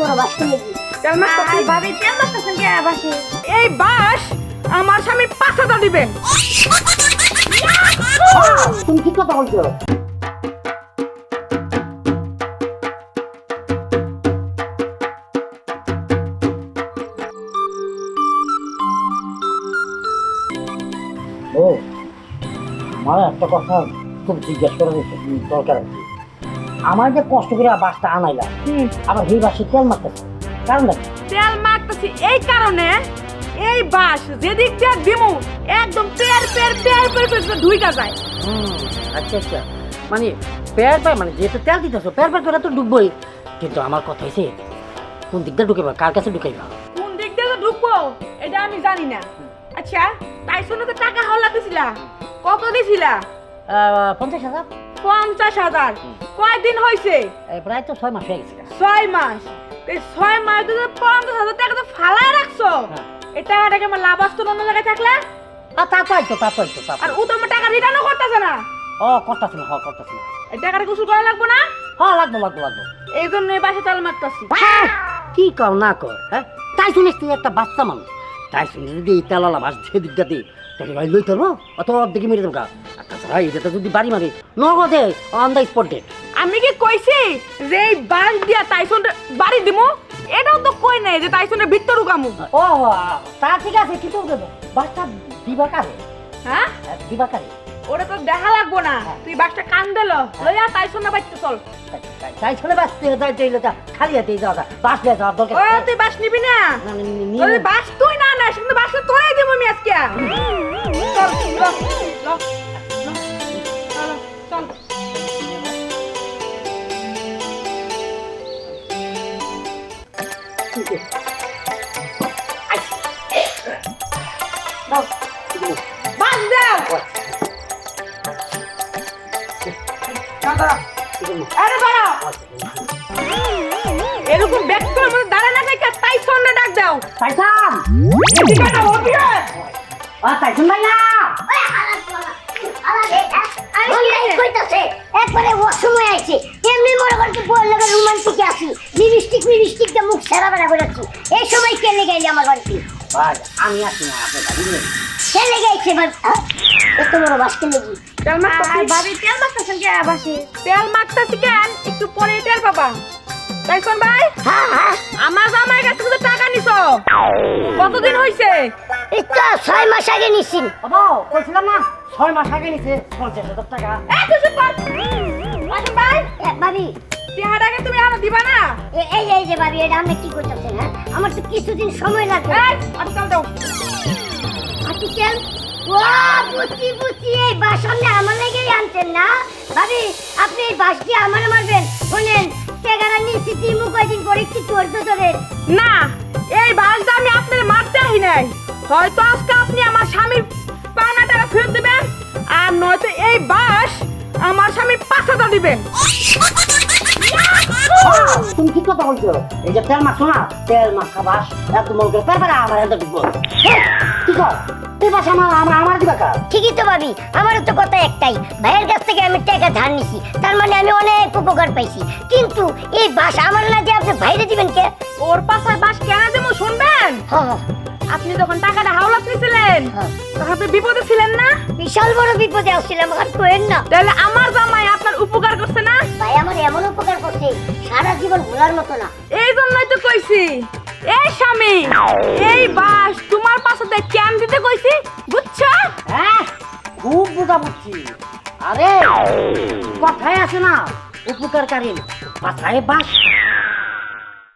বড় বাস কিনে দিই ভাবি তেল মারতেছেন কে বাসে? এই বাস আমার স্বামী পাঁচ হাজার দিবেন। তুমি ঠিক কথা বলছো। ও আমার একটা কথা খুব জিজ্ঞেস করার দরকার আছে। আমার যে কষ্ট করে বাসটা আনাইলা আবার এই বাসে তেল মারতেছে কারণ দেখো। তেল মারতাছি এই কারণে এই বাস যেদিক দিয়ে দিমু একদম পের পের পের পের পের ঢুইকা যায়। আচ্ছা আচ্ছা। মানে পেয়ার পায় মানে যেহেতু তেল দিতেছো পেয়ার পায় করে তো ডুববই। কিন্তু আমার কথা হয়েছে কোন দিকটা ঢুকেবা কার কাছে ঢুকাইবা? কোন দিক দিয়ে ঢুকবো এটা আমি জানি না। আচ্ছা তাই শুনে তো টাকা হল্লা দিছিলা। কত দিছিলা? পঞ্চাশ হাজার। পঞ্চাশ হাজার। কয়দিন হয়েছে প্রায় তো ছয় মাস হয়ে গেছে। ছয় মাস। এই ছয় মাস তো পঞ্চাশ হাজার টাকা তো ফালায় রাখছো। হ্যাঁ। এই টাকাটাকে আমার লাভ আসতো অন্য জায়গায় থাকলে? আর তা তো তো তা তো আর ও তো আমার টাকা রিটার্নও করতেছে না। ও করতেছে না হ করতেছে না। এই টাকাটা গোসল করা লাগবো না? হ্যাঁ লাগবো লাগবো লাগবো। এই জন্য এই বাসে তাল মারতাছি। হ্যাঁ, কি কর না কর হ্যাঁ? তাই শুনিস তুই একটা বাচ্চা মানুষ। তাই শুনে যদি এই তেলালা বাস সেদিকটা দিই তাহলে ভাই লই তোর অত অর্ধেকে মেরে দেবো তাছাড়া এটা যদি বাড়ি মারি নগদে অন দ্য স্পট ডেট আমি কি কইছি যে এই বাস দিয়া তাইসন বাড়ি দিমু? এটাও তো কই নাই যে তাইসনের ভিতর ঢুকামু ও তা ঠিক আছে কিন্তু বাসটা দিবা কারে? হ্যাঁ? দিবা কারে? ওটা তো দেখা লাগবো না। তুই বাসটা কান দিল লইয়া তাইসন বাইতে চল। তাই শুনে বাস চাইলে তা খালি হাতে যাওয়া বাস নিয়ে যাওয়ার দরকার ও তুই বাস নিবি না? না, না, নি- নি- ওই বাস তুই না না কিন্তু বাসটা তোরাই দিব আমি আজকে। চল ল, ল, আরে বাড়া এরকম ব্যাগ করে মধ্যে দাঁড়ায় না থেকে তাইসন ডাক দাও। তাইসান এদিকে না ওদিকে আ তাইসান ভাইয়া! একবারে ওয়াশরুমে আইছে। এমনি মনে করতে বল লাগা রোমান্টিক আছি। লিপস্টিক দিয়ে মুখ সারা বেড়া করেছি এই সময় কে লেগে গেলি আমার বাড়িতে? ভাই আমি আছি না আপনার কে লেগে আইছে এবার? হ্যাঁ? এত বড় বাস কে লেগে? তেল তেল মারতেছেন কে বাসে। তেল মারতাছি কেন? একটু পরে তেল পাবা। তাইসন ভাই হ্যাঁ হ্যাঁ। আমার জামাই কাছ টাকা নিছো। কতদিন হইছে? ছয় মাস আগে নিছি। বাবা কইছিলাম না ছয় মাস আগে নিছে পঞ্চাশ হাজার টাকা। এই তুই চুপ ভাই ভাবি টিহাটাকে তুমি আনো দিবা না? এই এই যে ভাবি এটা আপনি কি করতেছেন হ্যাঁ? আমার তো কিছুদিন সময় লাগবে। চাল দাও। আর্টিকেল ওয়া বুঝছি বুঝছি এই বাস আপনি আমার লেগেই আনছেন না? ভাবি আপনি এই বাস দিয়ে আমার মারবেন। শুনেন টেকারা নিচ্ছি তিমু কয়দিন পরে একটু ধৈর্য ধরেন না এই বাসটা আমি আপনার মারতে আহি নাই। হয়তো আজকে আপনি আমার স্বামীর পাওনা টাকা ফেরত দিবেন আর নয়তো এই বাস আমার স্বামী পাঁচ হাজার দিবেন। কথা বলছো? এই যে তেল মাখছো না তেল মাখা বাস একদম মনে করে তারপরে আমার এত হেই, কি কর? তুই বাস আমার আমার আমার দিবা কার? ঠিকই তো ভাবি আমারও তো কথা একটাই। ভাইয়ের কাছ থেকে আমি টাকা ধার নিছি তার মানে আমি অনেক উপকার পাইছি। কিন্তু এই বাস আমার না যে আপনি ভাইরে দিবেন কে? ওর পাশায় বাস কেন দেবো শুনবেন? হ্যাঁ আপনি যখন টাকাটা হাওলাত নিয়েছিলেন হ্যাঁ। তখন আপনি বিপদে ছিলেন না? বিশাল বড় বিপদে আসছিলাম আর কোয়েন না। তাহলে আমার জামাই আপনার উপকার সারা জীবন ভোলার মতো না। এই জন্যই তো কইছি। এই স্বামী এই বাস তোমার পাশে কেন দিতে কইছি বুঝছ? হ্যাঁ খুব বোঝা বুঝছি। আরে কথায় আছে না উপকারকারী বাসায় বাস